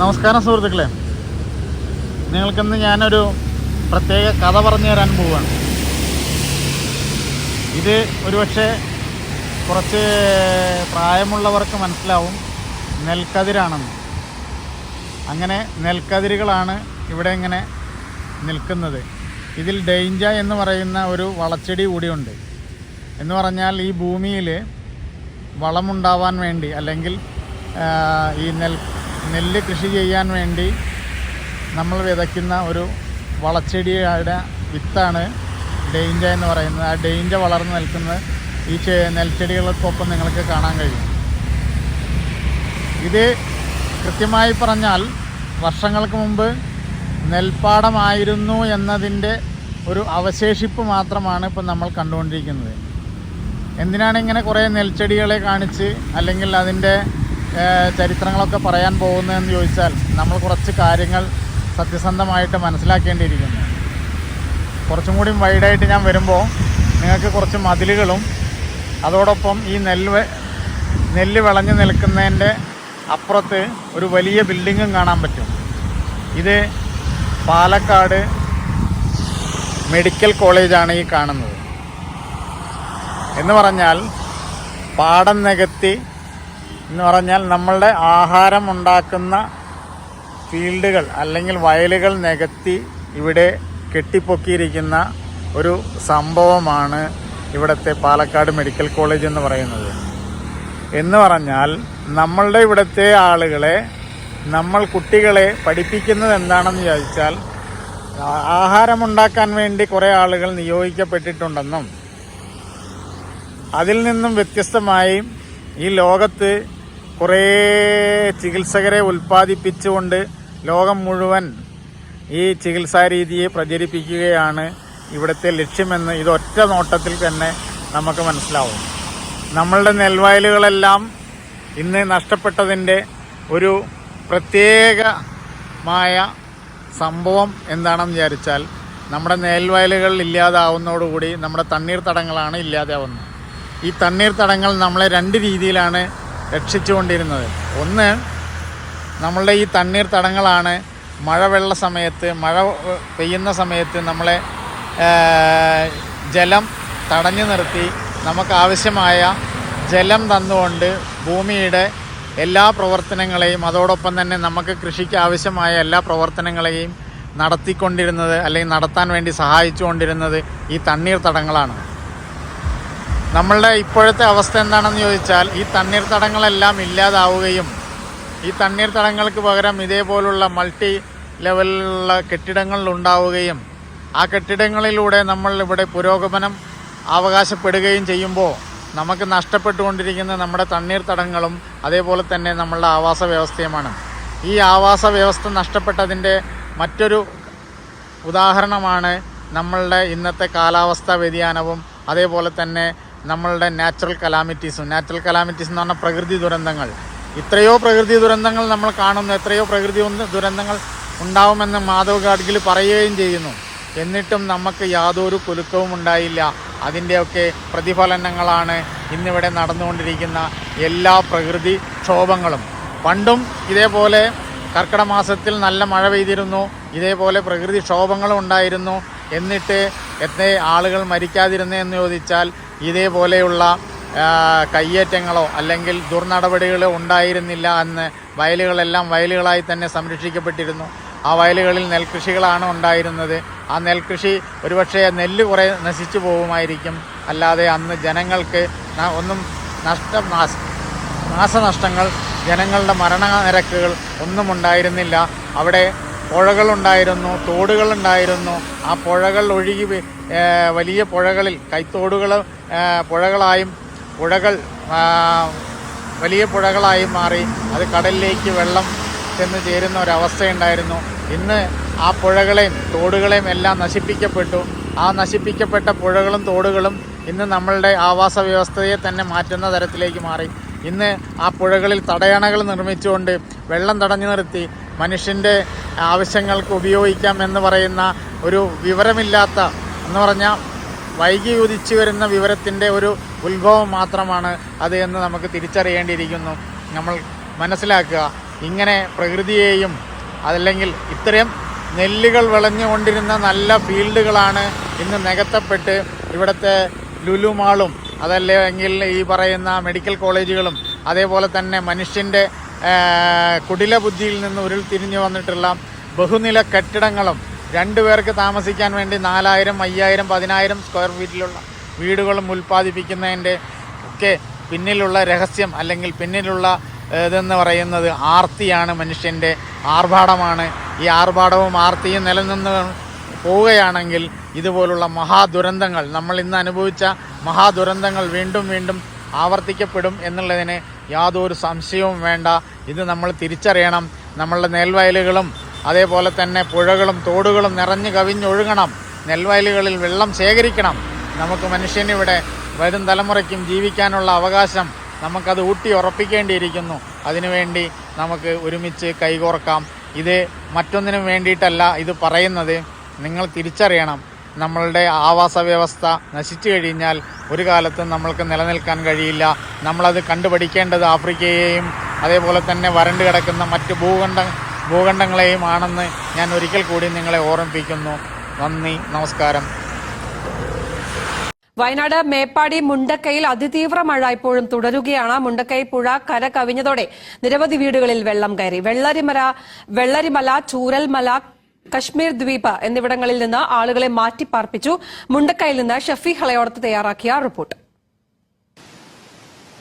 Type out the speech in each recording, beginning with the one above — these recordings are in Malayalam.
നമസ്കാരം സുഹൃത്തുക്കളെ. നിങ്ങൾക്കിന്ന് ഞാനൊരു പ്രത്യേക കഥ പറഞ്ഞു തരാൻ പോവുകയാണ് ഇത് ഒരുപക്ഷെ കുറച്ച് പ്രായമുള്ളവർക്ക് മനസ്സിലാവും. നെൽക്കതിരാണെന്ന്. അങ്ങനെ നെൽക്കതിരുകളാണ് ഇവിടെ ഇങ്ങനെ നിൽക്കുന്നത്. ഇതിൽ ഡെയിഞ്ച എന്ന് പറയുന്ന ഒരു വളച്ചെടി കൂടിയുണ്ട്. എന്ന് പറഞ്ഞാൽ ഈ ഭൂമിയിൽ വളമുണ്ടാവാൻ വേണ്ടി അല്ലെങ്കിൽ ഈ നെൽ നെല്ല് കൃഷി ചെയ്യാൻ വേണ്ടി നമ്മൾ വിതയ്ക്കുന്ന ഒരു വളച്ചെടിയുടെ വിത്താണ് ഡെയിഞ്ച എന്ന് പറയുന്നത്. ആ ഡെയിഞ്ച വളർന്നു നിൽക്കുന്നത് ഈ നെൽച്ചെടികൾക്കൊപ്പം നിങ്ങൾക്ക് കാണാൻ കഴിയും. ഇത് കൃത്യമായി പറഞ്ഞാൽ വർഷങ്ങൾക്ക് മുമ്പ് നെൽപ്പാടമായിരുന്നു എന്നതിന്റെ ഒരു അവശേഷിപ്പ് മാത്രമാണ് ഇപ്പം നമ്മൾ കണ്ടുകൊണ്ടിരിക്കുന്നത്. എന്തിനാണ് ഇങ്ങനെ കുറേ നെൽച്ചെടികളെ കാണിച്ച് അല്ലെങ്കിൽ അതിന്റെ ചരിത്രങ്ങളൊക്കെ പറയാൻ പോകുന്നതെന്ന് ചോദിച്ചാൽ നമ്മൾ കുറച്ച് കാര്യങ്ങൾ സത്യസന്ധമായിട്ട് മനസ്സിലാക്കേണ്ടിയിരിക്കുന്നു. കുറച്ചും കൂടി വൈഡായിട്ട് ഞാൻ വരുമ്പോൾ നിങ്ങൾക്ക് കുറച്ച് മതിലുകളും അതോടൊപ്പം ഈ നെല്ല് നെല്ല് വിളഞ്ഞു നിൽക്കുന്നതിന്റെ അപ്പുറത്ത് ഒരു വലിയ ബിൽഡിങ്ങും കാണാൻ പറ്റും. ഇത് പാലക്കാട് മെഡിക്കൽ കോളേജാണ് ഈ കാണുന്നത്. എന്ന് പറഞ്ഞാൽ പാടം നികത്തി എന്ന് പറഞ്ഞാൽ നമ്മളുടെ ആഹാരം ഉണ്ടാക്കുന്ന ഫീൽഡുകൾ അല്ലെങ്കിൽ വയലുകൾ നികത്തി ഇവിടെ കെട്ടിപ്പൊക്കിയിരിക്കുന്ന ഒരു സംഭവമാണ് ഇവിടുത്തെ പാലക്കാട് മെഡിക്കൽ കോളേജ് എന്ന് പറയുന്നത്. എന്ന് പറഞ്ഞാൽ നമ്മളുടെ ഇവിടുത്തെ ആളുകളെ നമ്മൾ കുട്ടികളെ പഠിപ്പിക്കുന്നത് എന്താണെന്ന് ചോദിച്ചാൽ ആഹാരമുണ്ടാക്കാൻ വേണ്ടി കുറേ ആളുകൾ നിയോഗിക്കപ്പെട്ടിട്ടുണ്ടെന്നും അതിൽ നിന്നും വ്യത്യസ്തമായി ഈ ലോകത്ത് കുറേ ചികിത്സകരെ ഉൽപ്പാദിപ്പിച്ചുകൊണ്ട് ലോകം മുഴുവൻ ഈ ചികിത്സാ രീതിയെ പ്രചരിപ്പിക്കുകയാണ് ഇവിടുത്തെ ലക്ഷ്യമെന്ന് ഇതൊറ്റ നോട്ടത്തിൽ തന്നെ നമുക്ക് മനസ്സിലാവും. നമ്മളുടെ നെൽവയലുകളെല്ലാം ഇന്ന് നഷ്ടപ്പെട്ടതിന്റെ ഒരു പ്രത്യേകമായ സംഭവം എന്താണെന്ന് വിചാരിച്ചാൽ നമ്മുടെ നെൽവയലുകൾ ഇല്ലാതാവുന്നതോടുകൂടി നമ്മുടെ തണ്ണീർത്തടങ്ങളാണ് ഇല്ലാതാവുന്നത്. ഈ തണ്ണീർത്തടങ്ങൾ നമ്മളെ രണ്ട് രീതിയിലാണ് രക്ഷിച്ചുകൊണ്ടിരുന്നത്. ഒന്ന് നമ്മളുടെ ഈ തണ്ണീർ തടങ്ങളാണ് മഴവെള്ള സമയത്ത് മഴ പെയ്യുന്ന സമയത്ത് നമ്മളെ ജലം തടഞ്ഞു നിർത്തി നമുക്ക് ആവശ്യമായ ജലം തന്നുകൊണ്ട് ഭൂമിയുടെ എല്ലാ പ്രവർത്തനങ്ങളെയും അതോടൊപ്പം തന്നെ നമുക്ക് കൃഷിക്ക് ആവശ്യമായ എല്ലാ പ്രവർത്തനങ്ങളെയും നടത്തിക്കൊണ്ടിരുന്നത് അല്ലെങ്കിൽ നടത്താൻ വേണ്ടി സഹായിച്ചുകൊണ്ടിരുന്നത് ഈ തണ്ണീർത്തടങ്ങളാണ് നമ്മളുടെ ഇപ്പോഴത്തെ അവസ്ഥ എന്താണെന്ന് ചോദിച്ചാൽ ഈ തണ്ണീർത്തടങ്ങളെല്ലാം ഇല്ലാതാവുകയും ഈ തണ്ണീർത്തടങ്ങൾക്ക് പകരം ഇതേപോലുള്ള മൾട്ടി ലെവലിലുള്ള കെട്ടിടങ്ങൾ ഉണ്ടാവുകയും ആ കെട്ടിടങ്ങളിലൂടെ നമ്മൾ ഇവിടെ പുരോഗമനം അവകാശപ്പെടുകയും ചെയ്യുമ്പോൾ നമുക്ക് നഷ്ടപ്പെട്ടുകൊണ്ടിരിക്കുന്ന നമ്മുടെ തണ്ണീർത്തടങ്ങളും അതേപോലെ തന്നെ നമ്മളുടെ ആവാസ വ്യവസ്ഥയുമാണ്. ഈ ആവാസ വ്യവസ്ഥ നഷ്ടപ്പെട്ടതിന്റെ മറ്റൊരു ഉദാഹരണമാണ് നമ്മളുടെ ഇന്നത്തെ കാലാവസ്ഥാ വ്യതിയാനവും അതേപോലെ തന്നെ നമ്മളുടെ നാച്ചുറൽ കലാമിറ്റീസും നാച്ചുറൽ കലാമിറ്റീസ് എന്ന് പറഞ്ഞാൽ പ്രകൃതി ദുരന്തങ്ങൾ. ഇത്രയോ പ്രകൃതി ദുരന്തങ്ങൾ നമ്മൾ കാണുന്നു എത്രയോ പ്രകൃതി ദുരന്തങ്ങൾ ഉണ്ടാവുമെന്ന് മാധവ് ഗാഡ്ഗിൽ പറയുകയും ചെയ്യുന്നു. എന്നിട്ടും നമുക്ക് യാതൊരു കുലുക്കവും ഉണ്ടായില്ല. അതിന്റെയൊക്കെ പ്രതിഫലനങ്ങളാണ് ഇന്നിവിടെ നടന്നുകൊണ്ടിരിക്കുന്ന എല്ലാ പ്രകൃതി ക്ഷോഭങ്ങളും. പണ്ടും ഇതേപോലെ കർക്കിടക മാസത്തിൽ നല്ല മഴ പെയ്തിരുന്നു ഇതേപോലെ പ്രകൃതി ക്ഷോഭങ്ങളും ഉണ്ടായിരുന്നു. എന്നിട്ട് എത്ര ആളുകൾ മരിക്കാതിരുന്നതെന്ന് ചോദിച്ചാൽ ഇതേപോലെയുള്ള കയ്യേറ്റങ്ങളോ അല്ലെങ്കിൽ ദുർനടപടികളോ ഉണ്ടായിരുന്നില്ല എന്ന് വയലുകളെല്ലാം വയലുകളായി തന്നെ സംരക്ഷിക്കപ്പെട്ടിരുന്നു. ആ വയലുകളിൽ നെൽകൃഷികളാണ് ഉണ്ടായിരുന്നത്. ആ നെൽകൃഷി ഒരുപക്ഷെ നെല്ല് കുറേ നശിച്ചു പോകുമായിരിക്കും. അല്ലാതെ അന്ന് ജനങ്ങൾക്ക് ഒന്നും നഷ്ടം നാശ നാശനഷ്ടങ്ങൾ ജനങ്ങളുടെ മരണനിരക്കുകൾ ഒന്നും ഉണ്ടായിരുന്നില്ല. അവിടെ പുഴകളുണ്ടായിരുന്നു തോടുകളുണ്ടായിരുന്നു. ആ പുഴകൾ ഒഴുകി വലിയ പുഴകളിൽ കൈത്തോടുകൾ പുഴകളായും പുഴകൾ വലിയ പുഴകളായി മാറി. അത് കടലിലേക്ക് വെള്ളം ചെന്ന് ചേരുന്ന ഒരവസ്ഥയുണ്ടായിരുന്നു. ഇന്ന് ആ പുഴകളെയും തോടുകളെയും എല്ലാം നശിപ്പിക്കപ്പെട്ടു. ആ നശിപ്പിക്കപ്പെട്ട പുഴകളും തോടുകളും ഇന്ന് നമ്മളുടെ ആവാസ വ്യവസ്ഥയെ തന്നെ മാറ്റുന്ന തരത്തിലേക്ക് മാറി. ഇന്ന് ആ പുഴകളിൽ തടയണകൾ നിർമ്മിച്ചുകൊണ്ട് വെള്ളം തടഞ്ഞു നിർത്തി. മനുഷ്യന്റെ ആവശ്യങ്ങൾക്ക് ഉപയോഗിക്കാം എന്ന് പറയുന്ന ഒരു വിവരമില്ലാത്ത എന്ന് പറഞ്ഞാൽ വൈകി ഉദിച്ചു വരുന്ന വിവരത്തിന്റെ ഒരു ഉത്ഭവം മാത്രമാണ് അത് എന്ന് നമുക്ക് തിരിച്ചറിയേണ്ടിയിരിക്കുന്നു. നമ്മൾ മനസ്സിലാക്കുക ഇങ്ങനെ പ്രകൃതിയെയും അതല്ലെങ്കിൽ ഇത്രയും നെല്ലുകൾ വിളഞ്ഞുകൊണ്ടിരുന്ന നല്ല ഫീൽഡുകളാണ് ഇന്ന് നികത്തപ്പെട്ട് ഇവിടുത്തെ ലുലുമാളും അതല്ലെങ്കിൽ ഈ പറയുന്ന മെഡിക്കൽ കോളേജുകളും അതേപോലെ തന്നെ മനുഷ്യന്റെ കുടില ബുദ്ധിയിൽ നിന്ന് ഉരുൾതിരിഞ്ഞു വന്നിട്ടുള്ള ബഹുനില കെട്ടിടങ്ങളും രണ്ടു പേർക്ക് താമസിക്കാൻ വേണ്ടി നാലായിരം അയ്യായിരം പതിനായിരം സ്ക്വയർ ഫീറ്റിലുള്ള വീടുകളും ഉൽപ്പാദിപ്പിക്കുന്നതിന്റെ ഒക്കെ പിന്നിലുള്ള രഹസ്യം അല്ലെങ്കിൽ പിന്നിലുള്ള ഇതെന്ന് പറയുന്നത് ആർത്തിയാണ് മനുഷ്യന്റെ ആർഭാടമാണ്. ഈ ആർഭാടവും ആർത്തിയും നിലനിന്ന് പോവുകയാണെങ്കിൽ ഇതുപോലുള്ള മഹാദുരന്തങ്ങൾ നമ്മൾ ഇന്ന് അനുഭവിച്ച മഹാദുരന്തങ്ങൾ വീണ്ടും വീണ്ടും ആവർത്തിക്കപ്പെടും എന്നുള്ളതിന് യാതൊരു സംശയവും വേണ്ട. ഇത് നമ്മൾ തിരിച്ചറിയണം. നമ്മളുടെ നെൽവയലുകളും അതേപോലെ തന്നെ പുഴകളും തോടുകളും നിറഞ്ഞു കവിഞ്ഞൊഴുകണം. നെൽവയലുകളിൽ വെള്ളം ശേഖരിക്കണം. നമുക്ക് മനുഷ്യനിവിടെ വരും തലമുറയ്ക്കും ജീവിക്കാനുള്ള അവകാശം നമുക്കത് ഊട്ടി ഉറപ്പിക്കേണ്ടിയിരിക്കുന്നു. അതിനുവേണ്ടി നമുക്ക് ഒരുമിച്ച് കൈകോർക്കാം. ഇത് മറ്റൊന്നിനും വേണ്ടിയിട്ടല്ല ഇത് പറയുന്നത്. നിങ്ങൾ തിരിച്ചറിയണം. നമ്മളുടെ ആവാസ വ്യവസ്ഥ നശിച്ചു കഴിഞ്ഞാൽ ഒരു കാലത്തും നമ്മൾക്ക് നിലനിൽക്കാൻ കഴിയില്ല. നമ്മളത് കണ്ടുപഠിക്കേണ്ടത് ആഫ്രിക്കയെയും അതേപോലെ തന്നെ വരണ്ട് കിടക്കുന്ന മറ്റ് ഭൂഖണ്ഡ ഭൂഖണ്ഡങ്ങളെയും ആണെന്ന് ഞാൻ ഒരിക്കൽ കൂടി നിങ്ങളെ ഓർമ്മിപ്പിക്കുന്നു. നന്ദി നമസ്കാരം. വയനാട് മേപ്പാടി മുണ്ടക്കയിൽ അതിതീവ്ര മഴ ഇപ്പോഴും തുടരുകയാണ്. മുണ്ടക്കൈ പുഴ കര കവിഞ്ഞതോടെ നിരവധി വീടുകളിൽ വെള്ളം കയറി. വെള്ളരിമല വെള്ളരിമല ചൂരൽമല കശ്മീർ ദ്വീപ് എന്നിവിടങ്ങളിൽ നിന്ന് ആളുകളെ മാറ്റിപ്പാർപ്പിച്ചു. മുണ്ടക്കയിൽ നിന്ന് ഷഫി ഹളയോടത്ത് തയ്യാറാക്കിയ റിപ്പോർട്ട്.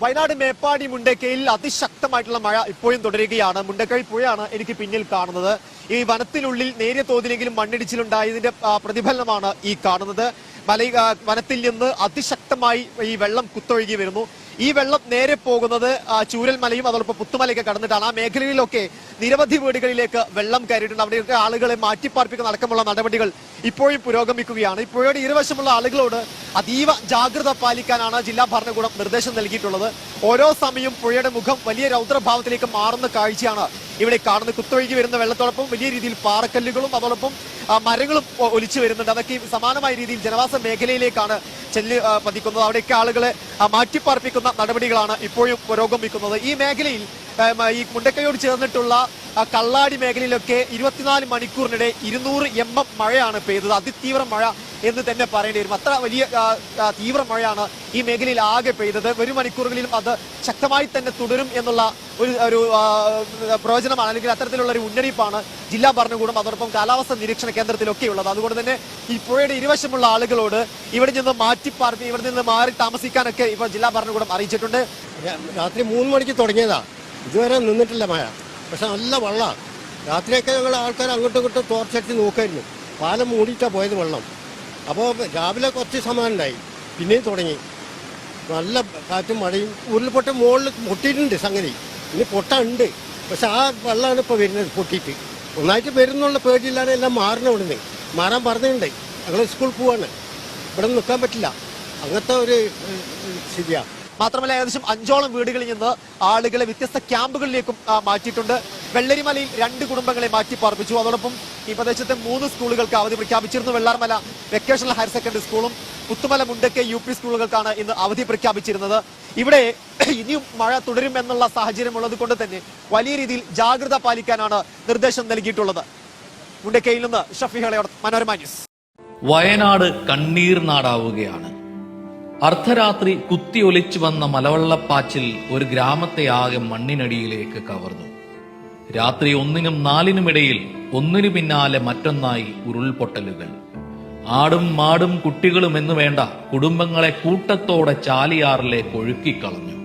വയനാട് മേപ്പാടി മുണ്ടക്കയിൽ അതിശക്തമായിട്ടുള്ള മഴ ഇപ്പോഴും തുടരുകയാണ്. മുണ്ടക്കൈ പുഴയാണ് എനിക്ക് പിന്നിൽ കാണുന്നത്. ഈ വനത്തിനുള്ളിൽ നേരിയ തോതിലെങ്കിലും മണ്ണിടിച്ചിലുണ്ടായതിന്റെ പ്രതിഫലനമാണ് ഈ കാണുന്നത്. മല വനത്തിൽ നിന്ന് അതിശക്തമായി ഈ വെള്ളം കുത്തൊഴുകി വരുന്നു. ഈ വെള്ളം നേരെ പോകുന്നത് ചൂരൽമലയും അതോടൊപ്പം പുത്തുമലയൊക്കെ കടന്നിട്ടാണ്. ആ മേഖലയിലൊക്കെ നിരവധി വീടുകളിലേക്ക് വെള്ളം കയറിയിട്ടുണ്ട്. അവിടെയൊക്കെ ആളുകളെ മാറ്റിപ്പാർപ്പിക്കുന്ന അടക്കമുള്ള നടപടികൾ ഇപ്പോഴും പുരോഗമിക്കുകയാണ്. ഇപ്പോഴും ഇരുവശമുള്ള ആളുകളോട് അതീവ ജാഗ്രത പാലിക്കാനാണ് ജില്ലാ ഭരണകൂടം നിർദ്ദേശം നൽകിയിട്ടുള്ളത്. ഓരോ സമയവും പുഴയുടെ മുഖം വലിയ രൗദ്രഭാവത്തിലേക്ക് മാറുന്ന കാഴ്ചയാണ് ഇവിടെ കാണുന്നത്. കുത്തൊഴുകി വരുന്ന വെള്ളത്തോടൊപ്പം വലിയ രീതിയിൽ പാറക്കല്ലുകളും അതോടൊപ്പം മരങ്ങളും ഒലിച്ചു വരുന്നുണ്ട്. അതൊക്കെ സമാനമായ രീതിയിൽ ജനവാസ മേഖലയിലേക്കാണ് ചെല്ല് പതിക്കുന്നത്. അവിടെയൊക്കെ ആളുകളെ ആ, മാറ്റിപ്പാർപ്പിക്കുന്ന നടപടികളാണ് ഇപ്പോഴും പുരോഗമിക്കുന്നത്. ഈ മേഖലയിൽ ഈ മുണ്ടക്കയോട് ചേർന്നിട്ടുള്ള കള്ളാടി മേഖലയിലൊക്കെ ഇരുപത്തിനാല് മണിക്കൂറിനിടെ ഇരുന്നൂറ് എം എം മഴയാണ് പെയ്തത്. അതിതീവ്ര മഴ എന്ന് തന്നെ പറയേണ്ടി വരും. അത്ര വലിയ തീവ്ര മഴയാണ് ഈ മേഖലയിൽ ആകെ പെയ്തത്. വരും മണിക്കൂറുകളിലും അത് ശക്തമായി തന്നെ തുടരും എന്നുള്ള ഒരു ഒരു പ്രവചനമാണ് അല്ലെങ്കിൽ അത്തരത്തിലുള്ള ഒരു മുന്നറിയിപ്പാണ് ജില്ലാ ഭരണകൂടം അതോടൊപ്പം കാലാവസ്ഥ നിരീക്ഷണ കേന്ദ്രത്തിലൊക്കെ ഉള്ളത് അതുകൊണ്ട് തന്നെ ഈ പുഴയുടെ ഇരുവശമുള്ള ആളുകളോട് ഇവിടെ നിന്ന് മാറ്റി പാർപ്പി ഇവിടെ നിന്ന് മാറി താമസിക്കാനൊക്കെ ഇപ്പോൾ ജില്ലാ ഭരണകൂടം അറിയിച്ചിട്ടുണ്ട്. രാത്രി മൂന്ന് മണിക്ക് തുടങ്ങിയതാ. ഇതുവരെ നിന്നിട്ടില്ല മഴ. പക്ഷെ നല്ല വെള്ളമാണ് രാത്രിയൊക്കെ ഞങ്ങൾ ആൾക്കാർ അങ്ങോട്ടും ഇങ്ങോട്ടും തോർച്ചടിച്ച് നോക്കായിരുന്നു. പാലം മൂടിയിട്ടാണ് പോയത് വെള്ളം. അപ്പോൾ രാവിലെ കുറച്ച് സമാനം ഉണ്ടായി പിന്നെയും തുടങ്ങി. നല്ല കാറ്റും മഴയും. ഉരുൾപൊട്ട മുകളിൽ പൊട്ടിയിട്ടുണ്ട് സംഗതി. ഇനി പൊട്ടുണ്ട് പക്ഷെ ആ വെള്ളമാണ് ഇപ്പോൾ വരുന്നത് പൊട്ടിയിട്ട്. ഒന്നായിട്ട് വരുന്നുള്ള പേടിയില്ലാതെ എല്ലാം മാറണം ഇവിടുന്ന് മാറാൻ പറഞ്ഞിട്ടുണ്ട്. ഞങ്ങൾ സ്കൂളിൽ പോവാണ്. ഇവിടെ നിൽക്കാൻ പറ്റില്ല. അങ്ങനത്തെ ഒരു ശരിയാണ് മാത്രമല്ല ഏകദേശം അഞ്ചോളം വീടുകളിൽ നിന്ന് ആളുകളെ വ്യത്യസ്ത ക്യാമ്പുകളിലേക്കും മാറ്റിയിട്ടുണ്ട്. വെള്ളരിമലയിൽ രണ്ട് കുടുംബങ്ങളെ മാറ്റി പാർപ്പിച്ചു. അതോടൊപ്പം ഈ പ്രദേശത്തെ മൂന്ന് സ്കൂളുകൾക്ക് അവധി പ്രഖ്യാപിച്ചിരുന്നു. വെള്ളാർമല വെക്കേഷണൽ ഹയർ സെക്കൻഡറി സ്കൂളും പുത്തുമല മുണ്ടക്കെ യു പി സ്കൂളുകൾക്കാണ് ഇന്ന് അവധി പ്രഖ്യാപിച്ചിരുന്നത്. ഇവിടെ ഇനിയും മഴ തുടരും എന്നുള്ള സാഹചര്യം ഉള്ളത് കൊണ്ട് തന്നെ വലിയ രീതിയിൽ ജാഗ്രത പാലിക്കാനാണ് നിർദ്ദേശം നൽകിയിട്ടുള്ളത്. മുണ്ടക്കയിൽ നിന്ന് ഷഫീഹളയോട് മനോരമ ന്യൂസ്. വയനാട് കണ്ണീർ നാടാവുകയാണ്. അർദ്ധരാത്രി കുത്തിയൊലിച്ചു വന്ന മലവെള്ളപ്പാച്ചിൽ ഒരു ഗ്രാമത്തെ ആകെ മണ്ണിനടിയിലേക്ക് കവർന്നു. രാത്രി ഒന്നിനും നാലിനുമിടയിൽ ഒന്നിനു പിന്നാലെ മറ്റൊന്നായി ഉരുൾപൊട്ടലുകൾ. ആടും മാടും കുട്ടികളും എന്നു വേണ്ട കുടുംബങ്ങളെ കൂട്ടത്തോടെ ചാലിയാറിലേക്ക് ഒഴുക്കിക്കളഞ്ഞു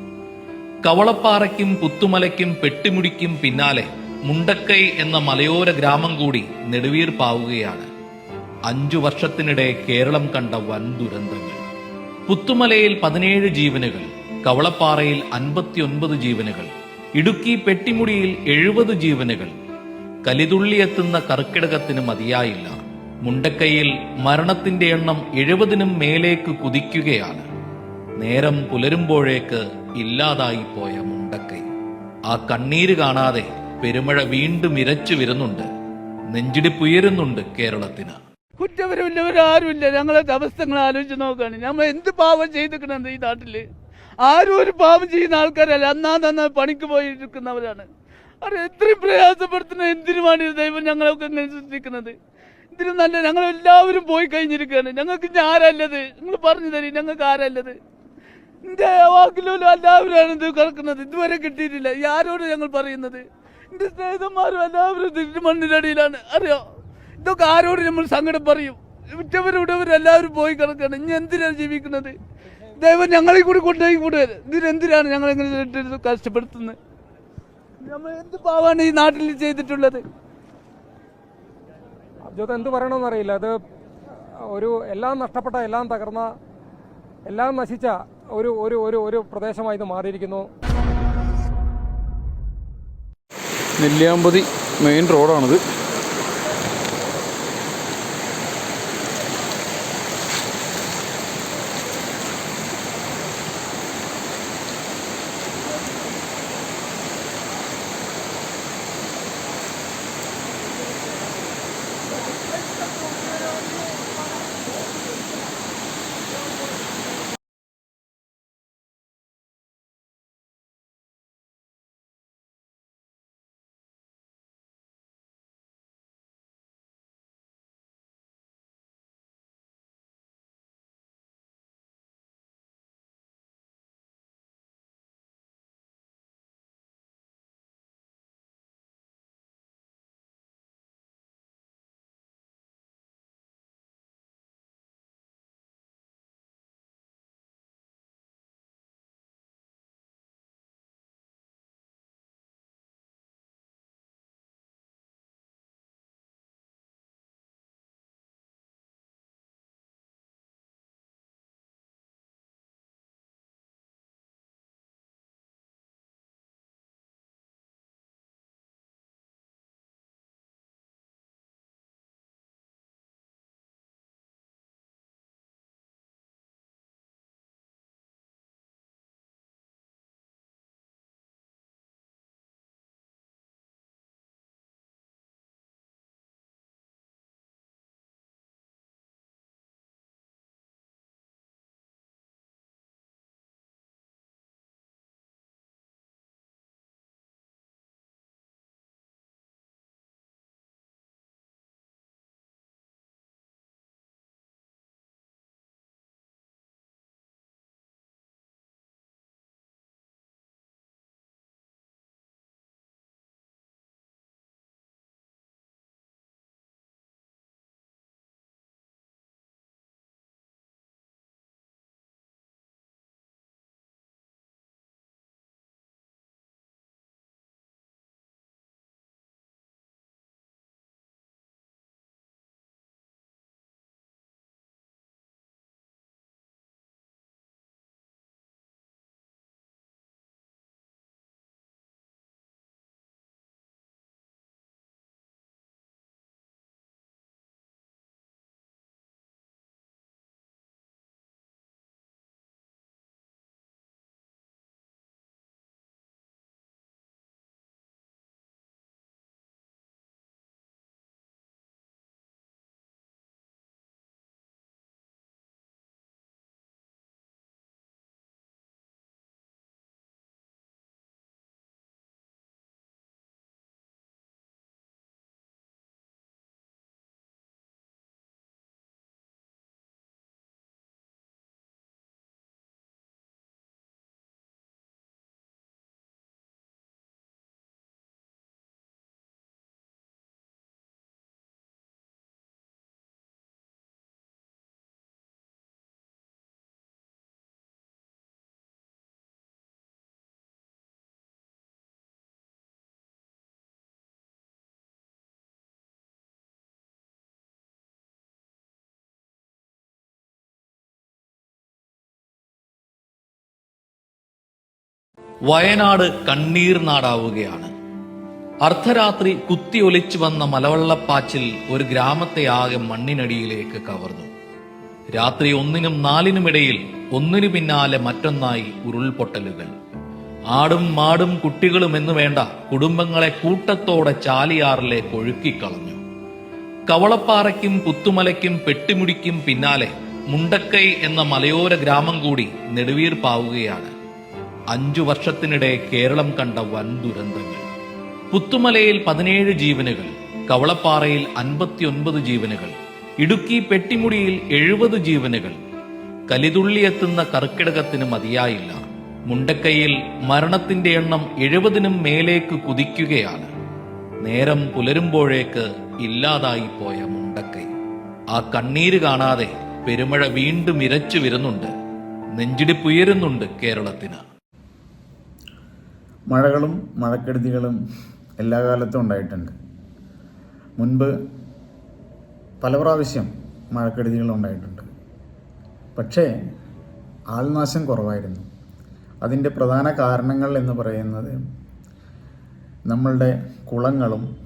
കവളപ്പാറയ്ക്കും പുത്തുമലയ്ക്കും പെട്ടിമുടിക്കും പിന്നാലെ മുണ്ടക്കൈ എന്ന മലയോര ഗ്രാമം കൂടി നെടുവീർപ്പാവുകയാണ് അഞ്ചു വർഷത്തിനിടെ കേരളം കണ്ട വൻ ദുരന്തങ്ങൾ. പുത്തുമലയിൽ പതിനേഴ് ജീവനുകൾ കവളപ്പാറയിൽ അൻപത്തിയൊൻപത് ജീവനുകൾ ഇടുക്കി പെട്ടിമുടിയിൽ എഴുപത് ജീവനുകൾ. കലിതുള്ളിയെത്തുന്ന കർക്കിടകത്തിന് മതിയായില്ല. മുണ്ടക്കൈയിൽ മരണത്തിന്റെ എണ്ണം എഴുപതിനും മേലേക്ക് കുതിക്കുകയാണ്. നേരം പുലരുമ്പോഴേക്ക് ഇല്ലാതായി പോയ മുണ്ടക്കൈ. ആ കണ്ണീര് കാണാതെ പെരുമഴ വീണ്ടും ഇരച്ചു വരുന്നുണ്ട്. നെഞ്ചിടിപ്പുയരുന്നുണ്ട് കേരളത്തിന്. കുറ്റപരമില്ലവരാരുമില്ല ഞങ്ങളെ അവസ്ഥ ആലോചിച്ച് നോക്കുകയാണ്. നമ്മൾ എന്ത് പാവം ചെയ്തിട്ടുണ്ട് ഈ നാട്ടിൽ? ആരും ഒരു പാവം ചെയ്യുന്ന ആൾക്കാരല്ല. അന്നാ തന്ന പണിക്ക് പോയിരിക്കുന്നവരാണ്. അവർ എത്രയും പ്രയാസപ്പെടുത്തുന്ന എന്തിനുമാണ് ഈ ദൈവം ഞങ്ങളൊക്കെ ഇങ്ങനെ സൃഷ്ടിക്കുന്നത്? ഇതിന് നല്ല ഞങ്ങൾ എല്ലാവരും പോയി കഴിഞ്ഞിരിക്കുകയാണ്. ഞങ്ങൾക്ക് ഇനി ആരല്ലത്? നിങ്ങൾ പറഞ്ഞു തരും ഞങ്ങൾക്ക് ആരല്ലത്? എന്റെ വാക്കിലും എല്ലാവരും ഇത് കിടക്കുന്നത് ഇതുവരെ കിട്ടിയിട്ടില്ല. ഈ ആരോട് ഞങ്ങൾ പറയുന്നത്? എന്റെ സ്നേഹിതന്മാരും എല്ലാവരും തിരിച്ചു മണ്ണിനടിയിലാണ്. അറിയോ? ഇതൊക്കെ ആരോട് നമ്മൾ സങ്കടം പറയും. ഉറ്റവരും ഉടവരും എല്ലാവരും പോയി കിടക്കുകയാണ്. ഇനി എന്തിനാണ് ജീവിക്കുന്നത്? ദൈവം ഞങ്ങളെ കൂടി കൊണ്ടുപോയി കൂടെ ഇതിനെന്തിനാണ് ഞങ്ങൾ ഇങ്ങനെ കഷ്ടപ്പെടുത്തുന്നത്? നമ്മൾ എന്ത് പാവാണ് ഈ നാട്ടിൽ ചെയ്തിട്ടുള്ളത്? അബ്ജോത്ത് എന്ത് പറയണമെന്ന് അറിയില്ല. അത് ഒരു എല്ലാം നഷ്ടപ്പെട്ട എല്ലാം തകർന്ന എല്ലാം നശിച്ച ഒരു ഒരു ഒരു ഒരു പ്രദേശമായി ഇത് മാറിയിരിക്കുന്നു. നെല്ലിയാമ്പതി മെയിൻ റോഡാണിത് വയനാട് കണ്ണീർ നാടാവുകയാണ്. അർദ്ധരാത്രി കുത്തിയൊലിച്ചു വന്ന മലവെള്ളപ്പാച്ചിൽ ഒരു ഗ്രാമത്തെ ആകെ മണ്ണിനടിയിലേക്ക് കവർന്നു. രാത്രി ഒന്നിനും നാലിനുമിടയിൽ ഒന്നിനു പിന്നാലെ മറ്റൊന്നായി ഉരുൾപൊട്ടലുകൾ. ആടും മാടും കുട്ടികളും എന്ന് വേണ്ട കുടുംബങ്ങളെ കൂട്ടത്തോടെ ചാലിയാറിലേക്ക് ഒഴുക്കിക്കളഞ്ഞു കവളപ്പാറയ്ക്കും പുത്തുമലയ്ക്കും പെട്ടിമുടിക്കും പിന്നാലെ മുണ്ടക്കൈ എന്ന മലയോര ഗ്രാമം കൂടി നെടുവീർപ്പാവുകയാണ്. അഞ്ചു വർഷത്തിനിടെ കേരളം കണ്ട വൻ ദുരന്തങ്ങൾ. പുത്തുമലയിൽ പതിനേഴ് ജീവനുകൾ കവളപ്പാറയിൽ അൻപത്തിയൊൻപത് ജീവനുകൾ ഇടുക്കി പെട്ടിമുടിയിൽ എഴുപത് ജീവനുകൾ. കലിതുള്ളിയെത്തുന്ന കർക്കിടകത്തിന് മതിയായില്ല. മുണ്ടക്കൈയിൽ മരണത്തിന്റെ എണ്ണം എഴുപതിനും മേലേക്ക് കുതിക്കുകയാണ്. നേരം പുലരുമ്പോഴേക്ക് ഇല്ലാതായി പോയ മുണ്ടക്കൈ. ആ കണ്ണീര് കാണാതെ പെരുമഴ വീണ്ടും ഇരച്ചു വരുന്നുണ്ട്. നെഞ്ചിടിപ്പുയരുന്നുണ്ട് കേരളത്തിന്. മഴകളും മഴക്കെടുതികളും എല്ലാ കാലത്തും ഉണ്ടായിട്ടുണ്ട്. മുൻപ് പല പ്രാവശ്യം മഴക്കെടുതികൾ ഉണ്ടായിട്ടുണ്ട്. പക്ഷേ ആൾനാശം കുറവായിരുന്നു. അതിന്റെ പ്രധാന കാരണങ്ങൾ എന്ന് പറയുന്നത് നമ്മളുടെ കുളങ്ങളും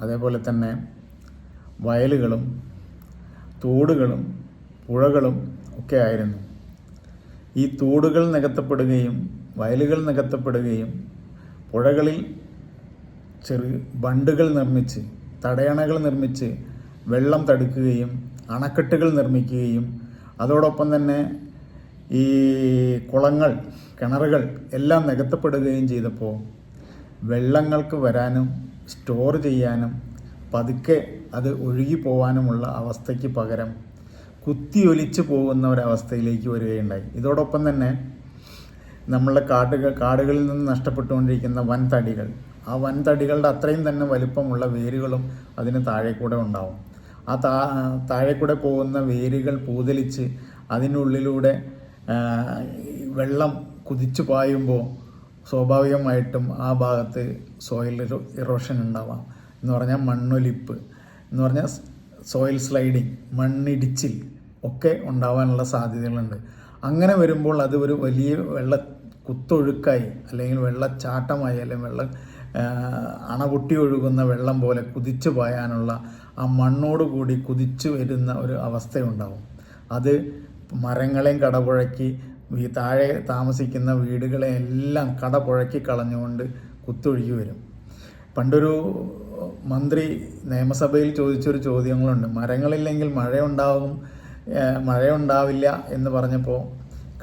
അതേപോലെ തന്നെ വയലുകളും തോടുകളും പുഴകളും ഒക്കെ ആയിരുന്നു. ഈ തോടുകൾ നികത്തപ്പെടുകയും വയലുകൾ നികത്തപ്പെടുകയും പുഴകളിൽ ചെറു ബണ്ടുകൾ നിർമ്മിച്ച് തടയണകൾ നിർമ്മിച്ച് വെള്ളം തടുക്കുകയും അണക്കെട്ടുകൾ നിർമ്മിക്കുകയും അതോടൊപ്പം തന്നെ ഈ കുളങ്ങൾ കിണറുകൾ എല്ലാം നികത്തപ്പെടുകയും ചെയ്തപ്പോൾ വെള്ളങ്ങൾക്ക് വരാനും സ്റ്റോർ ചെയ്യാനും പതുക്കെ അത് ഒഴുകി പോകാനുമുള്ള അവസ്ഥയ്ക്ക് പകരം കുത്തിയൊലിച്ച് പോകുന്ന ഒരവസ്ഥയിലേക്ക് വരികയുണ്ടായി. ഇതോടൊപ്പം തന്നെ നമ്മളുടെ കാടുകൾ കാടുകളിൽ നിന്ന് നഷ്ടപ്പെട്ടുകൊണ്ടിരിക്കുന്ന വൻതടികൾ. ആ വൻതടികളുടെ അത്രയും തന്നെ വലിപ്പമുള്ള വേരുകളും അതിന് താഴെ കൂടെ ഉണ്ടാവും. ആ താ താഴെ കൂടെ പോകുന്ന വേരുകൾ പൂതലിച്ച് അതിനുള്ളിലൂടെ വെള്ളം കുതിച്ചു പായുമ്പോൾ സ്വാഭാവികമായിട്ടും ആ ഭാഗത്ത് സോയിൽ ഇറോഷൻ ഉണ്ടാവാം. എന്ന് പറഞ്ഞാൽ മണ്ണൊലിപ്പ്. എന്ന് പറഞ്ഞാൽ സോയിൽ സ്ലൈഡിങ് മണ്ണിടിച്ചിൽ ഒക്കെ ഉണ്ടാവാനുള്ള സാധ്യതകളുണ്ട്. അങ്ങനെ വരുമ്പോൾ അത് ഒരു വലിയ വെള്ള കുത്തൊഴുക്കായി അല്ലെങ്കിൽ വെള്ളച്ചാട്ടമായി അല്ലെങ്കിൽ വെള്ള അണപൊട്ടി അണ പൊട്ടി ഒഴുകുന്ന വെള്ളം പോലെ കുതിച്ചു പോയാനുള്ള ആ മണ്ണോട് കൂടി കുതിച്ചു വരുന്ന ഒരു അവസ്ഥയുണ്ടാവും. അത് മരങ്ങളെയും കടപുഴക്കി ഈ താഴെ താമസിക്കുന്ന വീടുകളെ എല്ലാം കടപുഴക്കി കളഞ്ഞുകൊണ്ട് കുത്തൊഴുകി വരും. പണ്ടൊരു മന്ത്രി നിയമസഭയിൽ ചോദിച്ചൊരു ചോദ്യങ്ങളുണ്ട്. മരങ്ങളില്ലെങ്കിൽ മഴയുണ്ടാവും മഴയുണ്ടാവില്ല എന്ന് പറഞ്ഞപ്പോൾ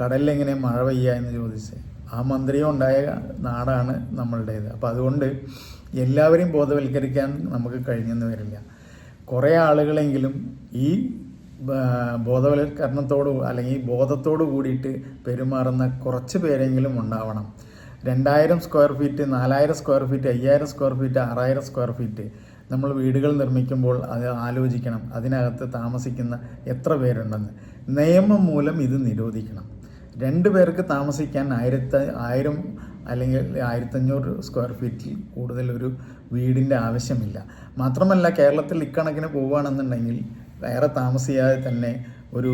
കടലിലെങ്ങനെ മഴ പെയ്യുക എന്ന് ചോദിച്ച്. ആ മന്ത്രിയും ഉണ്ടായ നാടാണ് നമ്മളുടേത്. അപ്പോൾ അതുകൊണ്ട് എല്ലാവരെയും ബോധവൽക്കരിക്കാൻ നമുക്ക് കഴിഞ്ഞെന്ന് വരില്ല. കുറേ ആളുകളെങ്കിലും ഈ ബോധവൽക്കരണത്തോട് അല്ലെങ്കിൽ ബോധത്തോട് കൂടിയിട്ട് പെരുമാറുന്ന കുറച്ച് പേരെങ്കിലും ഉണ്ടാവണം. രണ്ടായിരം സ്ക്വയർ ഫീറ്റ് നാലായിരം സ്ക്വയർ ഫീറ്റ് അയ്യായിരം സ്ക്വയർ ഫീറ്റ് ആറായിരം സ്ക്വയർ ഫീറ്റ് നമ്മൾ വീടുകൾ നിർമ്മിക്കുമ്പോൾ അത് ആലോചിക്കണം. അതിനകത്ത് താമസിക്കുന്ന എത്ര പേരുണ്ടെന്ന്. നിയമം മൂലം ഇത് നിരോധിക്കണം. രണ്ട് പേർക്ക് താമസിക്കാൻ ആയിരത്തി ആയിരം അല്ലെങ്കിൽ ആയിരത്തഞ്ഞൂറ് സ്ക്വയർ ഫീറ്റിൽ കൂടുതൽ ഒരു വീടിന്റെ ആവശ്യമില്ല. മാത്രമല്ല കേരളത്തിൽ ഇക്കണക്കിന് പോവുകയാണെന്നുണ്ടെങ്കിൽ വേറെ താമസിയാതെ തന്നെ ഒരു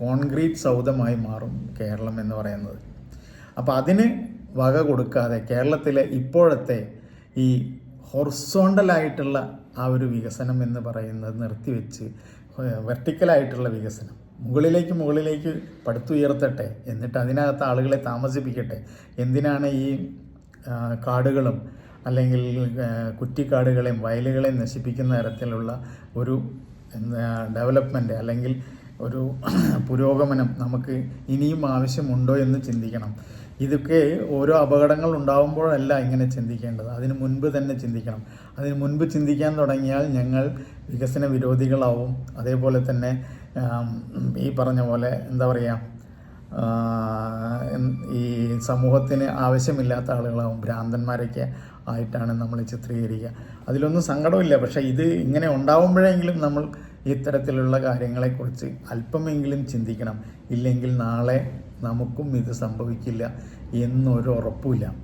കോൺക്രീറ്റ് സൗധമായി മാറും കേരളം എന്ന് പറയുന്നത്. അപ്പോൾ അതിന് വക കൊടുക്കാതെ കേരളത്തിലെ ഇപ്പോഴത്തെ ഈ ഹൊറിസോണ്ടലായിട്ടുള്ള ആ ഒരു വികസനം എന്ന് പറയുന്നത് നിർത്തിവെച്ച് വെർട്ടിക്കലായിട്ടുള്ള വികസനം. മുകളിലേക്ക് മുകളിലേക്ക് പടുത്തുയർത്തട്ടെ എന്നിട്ട് അതിനകത്ത് ആളുകളെ താമസിപ്പിക്കട്ടെ. എന്തിനാണ് ഈ കാടുകളും അല്ലെങ്കിൽ കുറ്റിക്കാടുകളെയും വയലുകളെയും നശിപ്പിക്കുന്ന തരത്തിലുള്ള ഒരു ഡെവലപ്മെന്റ് അല്ലെങ്കിൽ ഒരു പുരോഗമനം നമുക്ക് ഇനിയും ആവശ്യമുണ്ടോ എന്ന് ചിന്തിക്കണം. ഇതൊക്കെ ഓരോ അപകടങ്ങൾ ഉണ്ടാകുമ്പോഴല്ല ഇങ്ങനെ ചിന്തിക്കേണ്ടത്. അതിന് മുൻപ് തന്നെ ചിന്തിക്കണം. അതിന് മുൻപ് ചിന്തിക്കാൻ തുടങ്ങിയാൽ ഞങ്ങൾ വികസന വിരോധികളാവും. അതേപോലെ തന്നെ ഈ പറഞ്ഞ പോലെ എന്താ പറയുക ഈ സമൂഹത്തിന് ആവശ്യമില്ലാത്ത ആളുകളാവും. ഭ്രാന്തന്മാരൊക്കെ ആയിട്ടാണ് നമ്മൾ ചിത്രീകരിക്കുക. അതിലൊന്നും സങ്കടമില്ല. പക്ഷേ ഇത് ഇങ്ങനെ ഉണ്ടാവുമ്പോഴെങ്കിലും നമ്മൾ ഇത്തരത്തിലുള്ള കാര്യങ്ങളെക്കുറിച്ച് അല്പമെങ്കിലും ചിന്തിക്കണം. ഇല്ലെങ്കിൽ നാളെ നമുക്കും ഇത് സംഭവിക്കില്ല എന്നൊരു ഉറപ്പുമില്ല.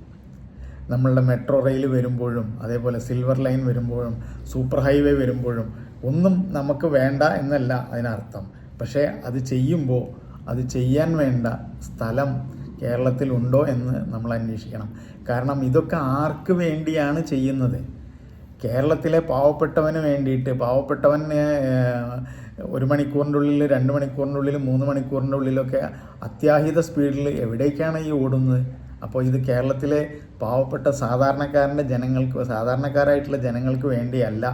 നമ്മളുടെ മെട്രോ റെയിൽ വരുമ്പോഴും അതേപോലെ സിൽവർ ലൈൻ വരുമ്പോഴും സൂപ്പർ ഹൈവേ വരുമ്പോഴും ഒന്നും നമുക്ക് വേണ്ട എന്നല്ല അതിനർത്ഥം. പക്ഷേ അത് ചെയ്യുമ്പോൾ അത് ചെയ്യാൻ വേണ്ട സ്ഥലം കേരളത്തിലുണ്ടോ എന്ന് നമ്മൾ അന്വേഷിക്കണം. കാരണം ഇതൊക്കെ ആർക്ക് വേണ്ടിയാണ് ചെയ്യുന്നത്? കേരളത്തിലെ പാവപ്പെട്ടവന് വേണ്ടിയിട്ട് പാവപ്പെട്ടവന് ഒരു മണിക്കൂറിന്റെ ഉള്ളിൽ രണ്ട് മണിക്കൂറിന്റെ ഉള്ളിൽ മൂന്ന് മണിക്കൂറിന്റെ ഉള്ളിലൊക്കെ അത്യാഹിത സ്പീഡിൽ എവിടേക്കാണ് ഈ ഓടുന്നത്? അപ്പോൾ ഇത് കേരളത്തിലെ പാവപ്പെട്ട സാധാരണക്കാരന്റെ ജനങ്ങൾക്ക് സാധാരണക്കാരായിട്ടുള്ള ജനങ്ങൾക്ക് വേണ്ടിയല്ല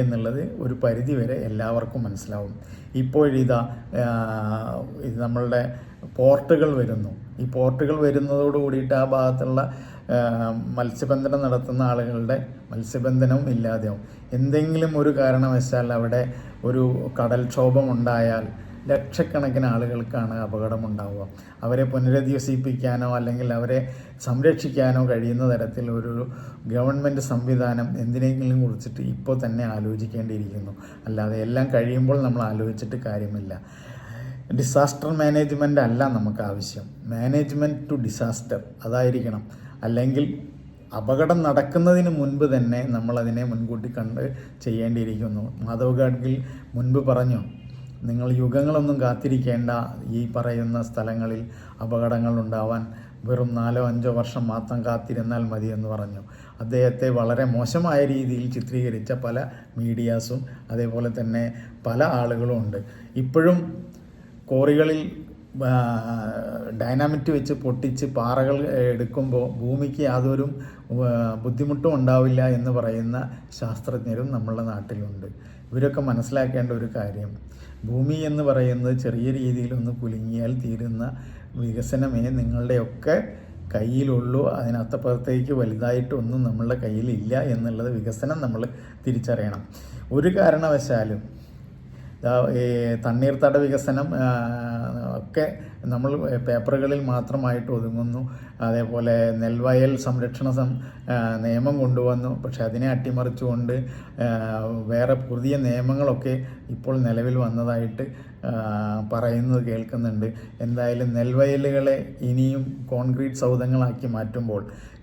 എന്നുള്ളത് ഒരു പരിധി വരെ എല്ലാവർക്കും മനസ്സിലാവും. ഇപ്പോഴിതാ ഇത് നമ്മളുടെ പോർട്ടുകൾ വരുന്നു. ഈ പോർട്ടുകൾ വരുന്നതോട് കൂടിയിട്ട് ആ ഭാഗത്തുള്ള മത്സ്യബന്ധനം നടത്തുന്ന ആളുകളുടെ മത്സ്യബന്ധനവും ഇല്ലാതെയാവും. എന്തെങ്കിലും ഒരു കാരണവശാൽ അവിടെ ഒരു കടൽക്ഷോഭം ഉണ്ടായാൽ ലക്ഷക്കണക്കിന് ആളുകൾക്കാണ് അപകടമുണ്ടാവുക. അവരെ പുനരധിവസിപ്പിക്കാനോ അല്ലെങ്കിൽ അവരെ സംരക്ഷിക്കാനോ കഴിയുന്ന തരത്തിൽ ഒരു ഗവൺമെന്റ് സംവിധാനം എന്തിനെങ്കിലും കുറിച്ചിട്ട് ഇപ്പോൾ തന്നെ ആലോചിക്കേണ്ടിയിരിക്കുന്നു. അല്ലാതെ എല്ലാം കഴിയുമ്പോൾ നമ്മൾ ആലോചിച്ചിട്ട് കാര്യമില്ല. ഡിസാസ്റ്റർ മാനേജ്മെന്റ് അല്ല നമുക്ക് ആവശ്യം. മാനേജ്മെന്റ് ടു ഡിസാസ്റ്റർ അതായിരിക്കണം. അല്ലെങ്കിൽ അപകടം നടക്കുന്നതിന് മുൻപ് തന്നെ നമ്മളതിനെ മുൻകൂട്ടി കണ്ട് ചെയ്യേണ്ടിയിരിക്കുന്നു. മാധവ് ഗാഡ്ഗിൽ മുൻപ് പറഞ്ഞു നിങ്ങൾ യുഗങ്ങളൊന്നും കാത്തിരിക്കേണ്ട ഈ പറയുന്ന സ്ഥലങ്ങളിൽ അപകടങ്ങൾ ഉണ്ടാവാൻ വെറും നാലോ അഞ്ചോ വർഷം മാത്രം കാത്തിരുന്നാൽ മതി എന്ന് പറഞ്ഞു. അദ്ദേഹത്തെ വളരെ മോശമായ രീതിയിൽ ചിത്രീകരിച്ച പല മീഡിയാസും അതേപോലെ തന്നെ പല ആളുകളും ഉണ്ട്. ഇപ്പോഴും കോറികളിൽ ഡൈനാമിറ്റ് വെച്ച് പൊട്ടിച്ച് പാറകൾ എടുക്കുമ്പോൾ ഭൂമിക്ക് യാതൊരു ബുദ്ധിമുട്ടും ഉണ്ടാവില്ല എന്ന് പറയുന്ന ശാസ്ത്രജ്ഞരും നമ്മളുടെ നാട്ടിലുണ്ട്. ഇവരൊക്കെ മനസ്സിലാക്കേണ്ട ഒരു കാര്യം ഭൂമി എന്ന് പറയുന്നത് ചെറിയ രീതിയിലൊന്ന് കുലുങ്ങിയാൽ തീരുന്ന വികസനമേ നിങ്ങളുടെയൊക്കെ കയ്യിലുള്ളൂ. അതിനപ്പുറത്തേക്ക് വലുതായിട്ടൊന്നും നമ്മളുടെ കയ്യിലില്ല എന്നുള്ളത് വികസനം നമ്മൾ തിരിച്ചറിയണം. ഒരു കാരണവശാലും ഈ തണ്ണീർത്തട വികസനം ഒക്കെ നമ്മൾ പേപ്പറുകളിൽ മാത്രമായിട്ട് ഒതുങ്ങുന്നു. അതേപോലെ നെൽവയൽ സംരക്ഷണ സം നിയമം കൊണ്ടുവന്നു. പക്ഷെ അതിനെ അട്ടിമറിച്ചുകൊണ്ട് വേറെ പുതിയ നിയമങ്ങളൊക്കെ ഇപ്പോൾ നിലവിൽ വന്നതായിട്ട് പറയുന്നത് കേൾക്കുന്നുണ്ട്. എന്തായാലും നെൽവയലുകളെ ഇനിയും കോൺക്രീറ്റ് സൗധങ്ങളാക്കി മാറ്റുമ്പോൾ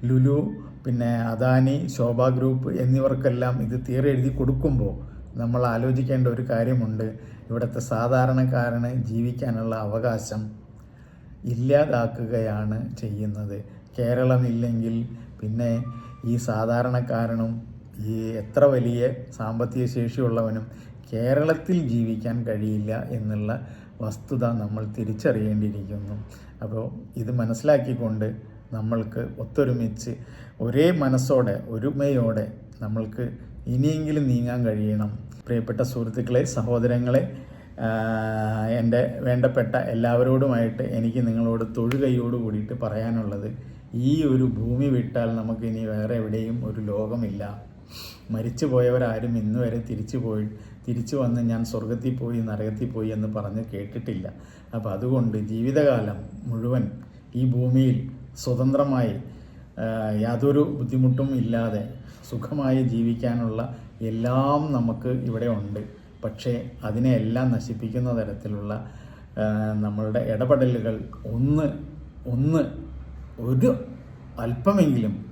ലുലു പിന്നെ അദാനി ശോഭ ഗ്രൂപ്പ് എന്നിവർക്കെല്ലാം ഇത് തീരെ എഴുതി കൊടുക്കുമ്പോൾ നമ്മൾ ആലോചിക്കേണ്ട ഒരു കാര്യമുണ്ട്. ഇവിടുത്തെ സാധാരണക്കാരന് ജീവിക്കാനുള്ള അവകാശം ഇല്ലാതാക്കുകയാണ് ചെയ്യുന്നത്. കേരളമില്ലെങ്കിൽ പിന്നെ ഈ സാധാരണക്കാരനും ഈ എത്ര വലിയ സാമ്പത്തിക ശേഷിയുള്ളവനും കേരളത്തിൽ ജീവിക്കാൻ കഴിയില്ല എന്നുള്ള വസ്തുത നമ്മൾ തിരിച്ചറിയേണ്ടിയിരിക്കുന്നു. അപ്പോൾ ഇത് മനസ്സിലാക്കിക്കൊണ്ട് നമ്മൾക്ക് ഒത്തൊരുമിച്ച് ഒരേ മനസ്സോടെ ഒരുമയോടെ നമ്മൾക്ക് ഇനിയെങ്കിലും നീങ്ങാൻ കഴിയണം. പ്രിയപ്പെട്ട സുഹൃത്തുക്കളെ സഹോദരങ്ങളെ എന്റെ വേണ്ടപ്പെട്ട എല്ലാവരോടുമായിട്ട് എനിക്ക് നിങ്ങളോട് തൊഴുകൈയോട് കൂടിയിട്ട് പറയാനുള്ളത് ഈ ഒരു ഭൂമി വിട്ടാൽ നമുക്ക് ഇനി വേറെ എവിടെയും ഒരു ലോകമില്ല. മരിച്ചു പോയവരാരും ഇന്ന് വരെ തിരിച്ചു പോയി തിരിച്ചു വന്ന് ഞാൻ സ്വർഗത്തിൽ പോയി നരകത്തിൽ പോയി എന്ന് പറഞ്ഞ് കേട്ടിട്ടില്ല. അപ്പോൾ അതുകൊണ്ട് ജീവിതകാലം മുഴുവൻ ഈ ഭൂമിയിൽ സ്വതന്ത്രമായി യാതൊരു ബുദ്ധിമുട്ടും ഇല്ലാതെ സുഖമായി ജീവിക്കാനുള്ള എല്ലാം നമുക്ക് ഇവിടെ ഉണ്ട്. പക്ഷേ അതിനെയെല്ലാം നശിപ്പിക്കുന്ന തരത്തിലുള്ള നമ്മളുടെ ഇടപെടലുകൾ ഒന്ന് ഒന്ന് ഒരു അല്പമെങ്കിലും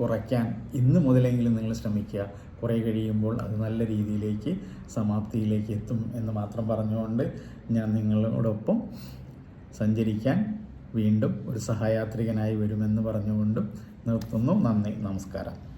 കുറയ്ക്കാൻ ഇന്ന് മുതലെങ്കിലും നിങ്ങൾ ശ്രമിക്കുക. കുറേ കഴിയുമ്പോൾ അത് നല്ല രീതിയിലേക്ക് സമാപ്തിയിലേക്ക് എത്തും എന്ന് മാത്രം പറഞ്ഞുകൊണ്ട് ഞാൻ നിങ്ങളോടൊപ്പം സഞ്ചരിക്കാൻ വീണ്ടും ഒരു സഹയാത്രികനായി വരുമെന്ന് പറഞ്ഞുകൊണ്ടും നിർത്തുന്നു. നന്ദി. നമസ്കാരം.